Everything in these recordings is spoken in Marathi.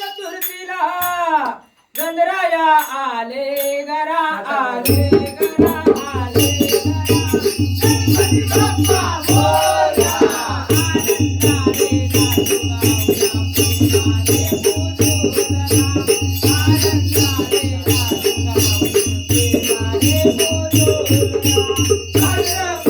चतुर्थीला गंधराया आले गरा आले गरा आले गणपती बाप्पा मोरया आनंदाने नाचू गाऊया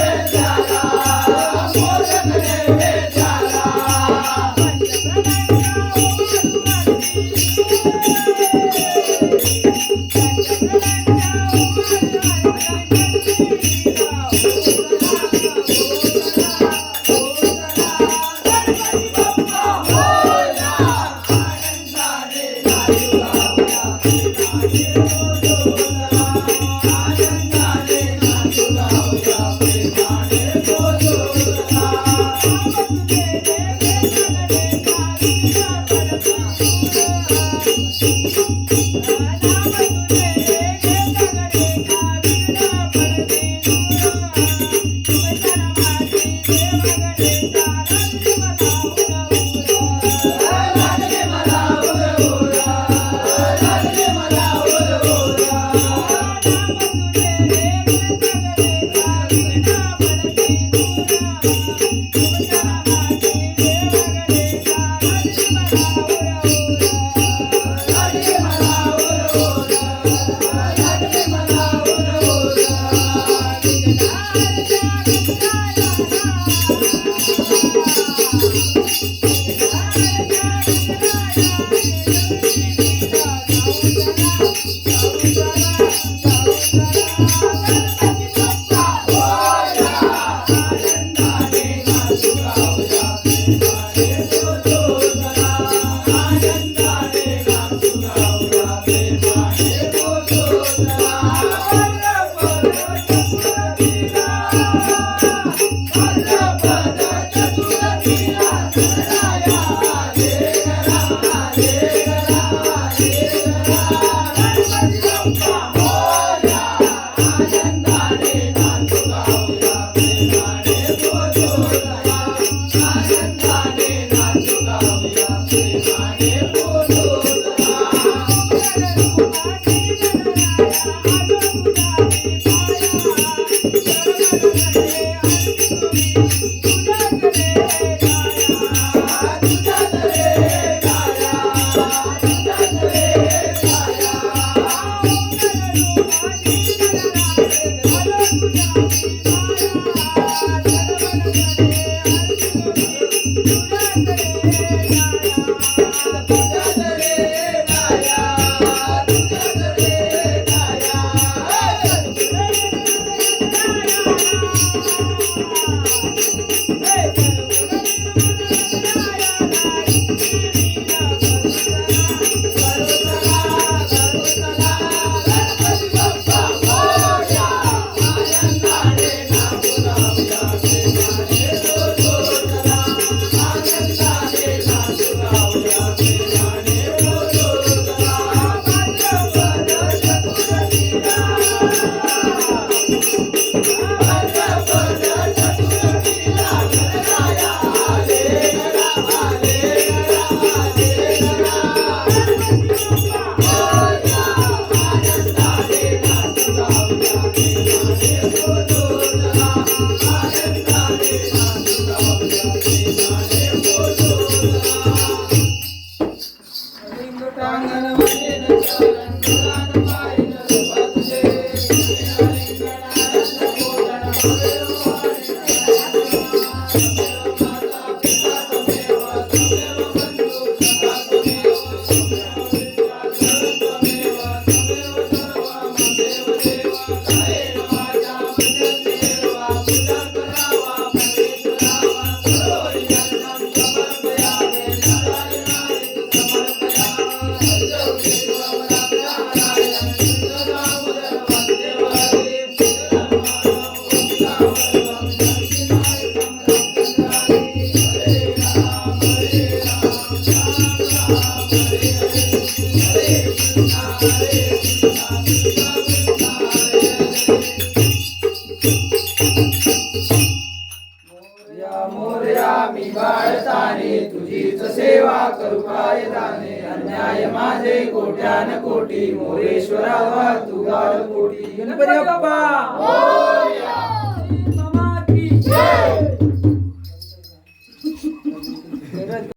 मी बाळताने तुझीच सेवा करू काय दाने? अन्याय माझे कोट्यान कोटी मोरेश्वरा तुगार गाळ कोटी. गणपती बाप्पा!